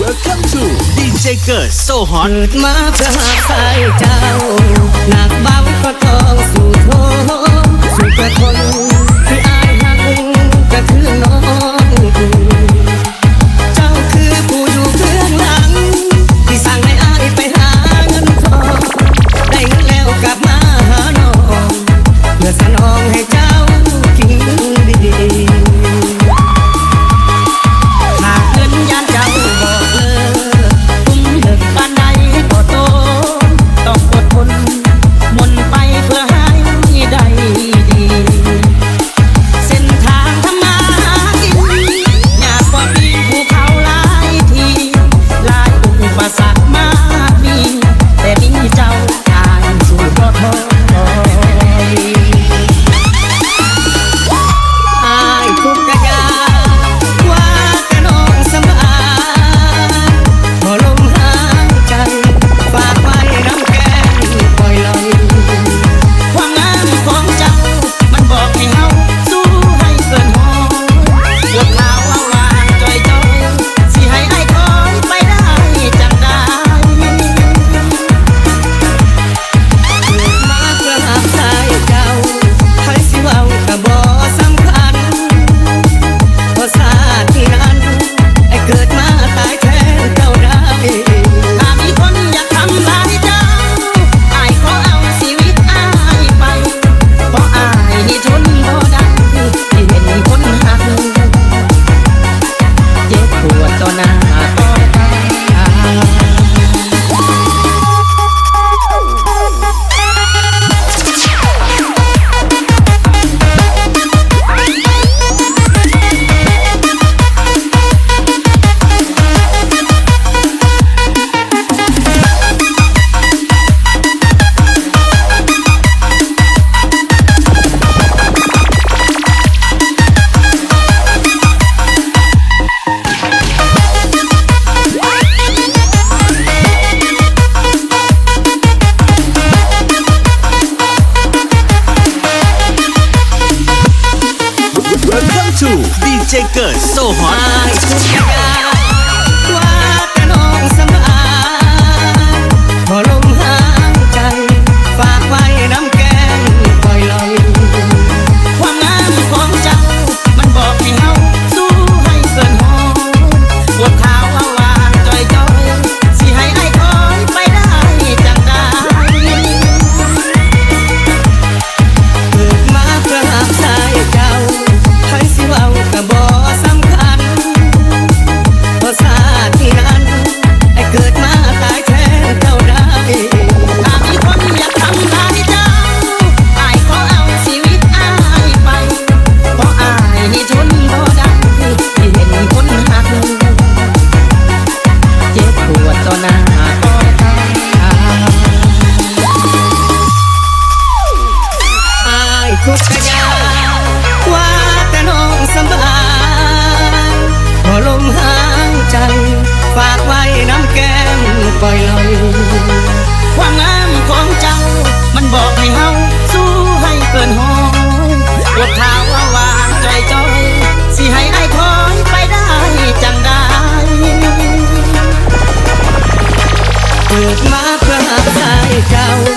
Welcome to DJ Girl So Hot. Mother, I doubt. to DJ Gus, so hot. บ่อลยความงามของเจ้า มันบอกให้เฮาสู้ให้เกินหองรถเท้าว่าวางใจจ้อยสิให้ไอ้คอยไปได้จังได้เกิดมาเพื่อหาใจเจ้า